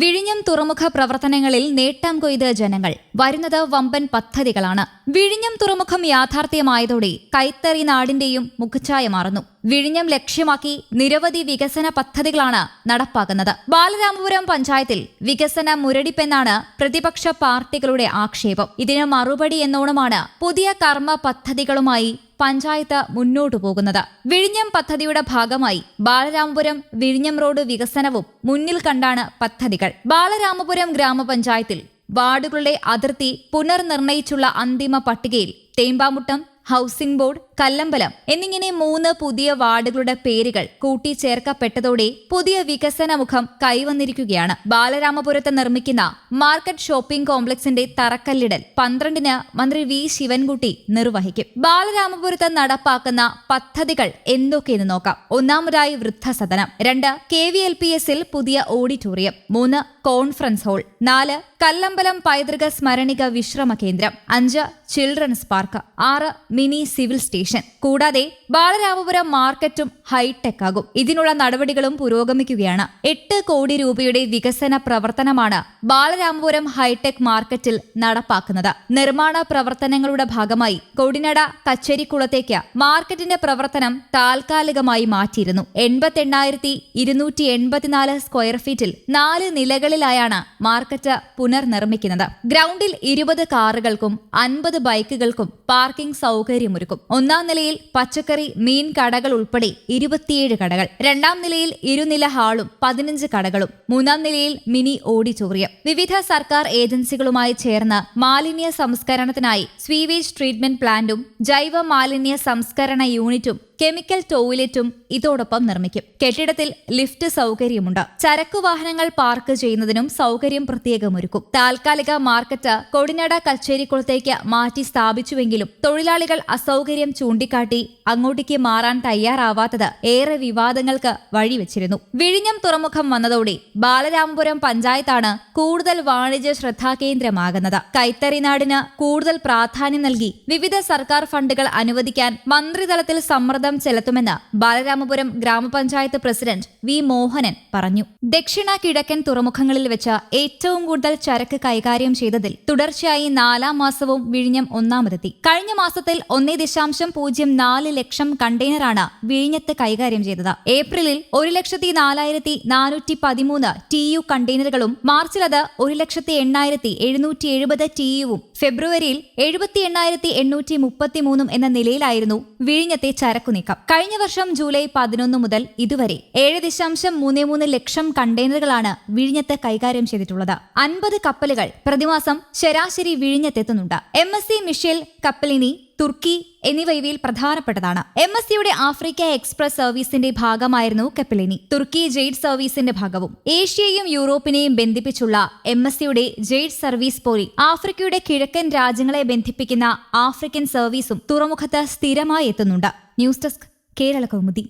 വിഴിഞ്ഞം തുറമുഖ പ്രവർത്തനങ്ങളിൽ നേട്ടം കൊയ്ത് ജനങ്ങൾ. വരുന്നത് വമ്പൻ പദ്ധതികളാണ്. വിഴിഞ്ഞം തുറമുഖം യാഥാർത്ഥ്യമായതോടെ കൈത്തറി നാടിന്റെയും മുഖച്ഛായ മാറുന്നു. വിഴിഞ്ഞം ലക്ഷ്യമാക്കി നിരവധി വികസന പദ്ധതികളാണ് നടപ്പാക്കുന്നത്. ബാലരാമപുരം പഞ്ചായത്തിൽ വികസന മുരടിപ്പെന്നാണ് പ്രതിപക്ഷ പാർട്ടികളുടെ ആക്ഷേപം. ഇതിന് മറുപടി എന്നോണമാണ് പുതിയ കർമ്മ പദ്ധതികളുമായി പഞ്ചായത്ത് മുന്നോട്ടു പോകുന്നത്. വിഴിഞ്ഞം പദ്ധതിയുടെ ഭാഗമായി ബാലരാമപുരം വിഴിഞ്ഞം റോഡ് വികസനവും മുന്നിൽ കണ്ടാണ് പദ്ധതികൾ. ബാലരാമപുരം ഗ്രാമപഞ്ചായത്തിൽ വാർഡുകളുടെ അതിർത്തി പുനർനിർണയിച്ചുള്ള അന്തിമ പട്ടികയിൽ തേമ്പാമുട്ടം ഹൗസിംഗ് ബോർഡ് കല്ലമ്പലം എന്നിങ്ങനെ മൂന്ന് പുതിയ വാർഡുകളുടെ പേരുകൾ കൂട്ടിച്ചേർക്കപ്പെട്ടതോടെ പുതിയ വികസന മുഖം കൈവന്നിരിക്കുകയാണ്. ബാലരാമപുരത്ത് നിർമ്മിക്കുന്ന മാർക്കറ്റ് ഷോപ്പിംഗ് കോംപ്ലക്സിന്റെ തറക്കല്ലിടൽ പന്ത്രണ്ടിന് മന്ത്രി വി. ശിവൻകുട്ടി നിർവഹിക്കും. ബാലരാമപുരത്ത് നടപ്പാക്കുന്ന പദ്ധതികൾ എന്തൊക്കെയെന്ന് നോക്കാം. ഒന്നാമതായി വൃദ്ധസദനം രണ്ട് കെ വി എൽ പി എസിൽ പുതിയ ഓഡിറ്റോറിയം മൂന്ന് കോൺഫറൻസ് ഹാൾ നാല് കല്ലമ്പലം പൈതൃക സ്മരണിക വിശ്രമ കേന്ദ്രം അഞ്ച് ചിൽഡ്രൻസ് പാർക്ക് ആറ് മിനി സിവിൽ സ്റ്റേഷൻ. കൂടാതെ ബാലരാമപുരം മാർക്കറ്റും ഹൈടെക് ആകും. ഇതിനുള്ള നടപടികളും പുരോഗമിക്കുകയാണ്. എട്ട് കോടി രൂപയുടെ വികസന പ്രവർത്തനമാണ് ബാലരാമപുരം ഹൈടെക് മാർക്കറ്റിൽ നടപ്പാക്കുന്നത്. നിർമ്മാണ പ്രവർത്തനങ്ങളുടെ ഭാഗമായി കൊടിനട കച്ചേരിക്കുളത്തേക്ക് മാർക്കറ്റിന്റെ പ്രവർത്തനം താൽക്കാലികമായി മാറ്റിയിരുന്നു. എൺപത്തെണ്ണായിരത്തി ഇരുന്നൂറ്റി എൺപത്തിനാല് സ്ക്വയർ ഫീറ്റിൽ നാല് നിലകളിലായാണ് മാർക്കറ്റ് പുനർനിർമ്മിക്കുന്നത്. ഗ്രൗണ്ടിൽ ഇരുപത് കാറുകൾക്കും അൻപത് ബൈക്കുകൾക്കും പാർക്കിംഗ് സൗകര്യമൊരുക്കും. ഒന്നാം നിലയിൽ പച്ചക്കറി മീൻ കടകൾ ഉൾപ്പെടെ ഇരുപത്തിയേഴ് കടകൾ. രണ്ടാം നിലയിൽ ഇരുനില ഹാളും പതിനഞ്ച് കടകളും. മൂന്നാം നിലയിൽ മിനി ഓഡിറ്റോറിയം. വിവിധ സർക്കാർ ഏജൻസികളുമായി ചേർന്ന് മാലിന്യ സംസ്കരണത്തിനായി സ്വീവേജ് ട്രീറ്റ്മെന്റ് പ്ലാന്റും ജൈവ മാലിന്യ സംസ്കരണ യൂണിറ്റും കെമിക്കൽ ടോയ്ലറ്റും ഇതോടൊപ്പം നിർമ്മിക്കും. കെട്ടിടത്തിൽ ലിഫ്റ്റ് സൗകര്യമുണ്ട്. ചരക്കു വാഹനങ്ങൾ പാർക്ക് ചെയ്യുന്നതിനും സൗകര്യം പ്രത്യേകമൊരുക്കും താൽക്കാലിക മാർക്കറ്റ് കൊടിനട കച്ചേരിക്കുളത്തേക്ക് മാറ്റി സ്ഥാപിച്ചുവെങ്കിലും തൊഴിലാളികൾ അസൗകര്യം ചൂണ്ടിക്കാട്ടി അങ്ങോട്ടേക്ക് മാറാൻ തയ്യാറാവാത്തത് ഏറെ വിവാദങ്ങൾക്ക് വഴിവെച്ചിരുന്നു. വിഴിഞ്ഞം തുറമുഖം വന്നതോടെ ബാലരാമപുരം പഞ്ചായത്താണ് കൂടുതൽ വാണിജ്യ ശ്രദ്ധാകേന്ദ്രമാകുന്നത് കൈത്തറി നാടിന് കൂടുതൽ പ്രാധാന്യം നൽകി വിവിധ സർക്കാർ ഫണ്ടുകൾ അനുവദിക്കാൻ മന്ത്രിതലത്തിൽ സമ്മർദ്ദം ചെലുത്തുമെന്ന് ബാലരാമപുരം ഗ്രാമപഞ്ചായത്ത് പ്രസിഡന്റ് വി മോഹനൻ പറഞ്ഞു. ദക്ഷിണ കിഴക്കൻ തുറമുഖങ്ങളിൽ വെച്ച് ഏറ്റവും കൂടുതൽ ചരക്ക് കൈകാര്യം ചെയ്തതിൽ തുടർച്ചയായി നാലാം മാസവും വിഴിഞ്ഞം ഒന്നാമതെത്തി. കഴിഞ്ഞ മാസത്തിൽ ഒന്നേ ദശാംശം പൂജ്യം നാല് ലക്ഷം കണ്ടെയ്നറാണ് വിഴിഞ്ഞത്ത് കൈകാര്യം ചെയ്തത്. ഏപ്രിലിൽ ഒരു ലക്ഷത്തി നാലായിരത്തി നാനൂറ്റി പതിമൂന്ന് ടി യു കണ്ടെയ്നറുകളും മാർച്ചിൽ അത് ഒരു ലക്ഷത്തി എണ്ണായിരത്തി എഴുന്നൂറ്റി എഴുപത് ടി യുവും ഫെബ്രുവരിയിൽ എഴുപത്തി എണ്ണായിരത്തി എണ്ണൂറ്റി മുപ്പത്തിമൂന്നും എന്ന നിലയിലായിരുന്നു വിഴിഞ്ഞത്തെ ചരക്കുനീക്കം കഴിഞ്ഞ വർഷം ജൂലൈ പതിനൊന്ന് മുതൽ ഇതുവരെ ഏഴ് ദശാംശം മൂന്ന് മൂന്ന് ലക്ഷം കണ്ടെയ്നറുകളാണ് വിഴിഞ്ഞത്ത് കൈകാര്യം ചെയ്തിട്ടുള്ളത്. അൻപത് കപ്പലുകൾ പ്രതിമാസം ശരാശരി വിഴിഞ്ഞത്തെത്തുന്നുണ്ട്. M S C Michel Cappellini Turkiye എന്നിവ ഇവയിൽ പ്രധാനപ്പെട്ടതാണ്. എം എസ് സിയുടെ ആഫ്രിക്ക എക്സ്പ്രസ് സർവീസിന്റെ ഭാഗമായിരുന്നു കപ്പലിനി. തുർക്കി ജെയ്ഡ് സർവീസിന്റെ ഭാഗവും ഏഷ്യയും യൂറോപ്പിനെയും ബന്ധിപ്പിച്ചുള്ള എം എസ് സിയുടെ ജെയ്ഡ് സർവീസ് പോലെ ആഫ്രിക്കയുടെ കിഴക്കൻ രാജ്യങ്ങളെ ബന്ധിപ്പിക്കുന്ന ആഫ്രിക്കൻ സർവീസും തുറമുഖത്ത് സ്ഥിരമായി എത്തുന്നുണ്ട്. News desk Kerala Kaumudi.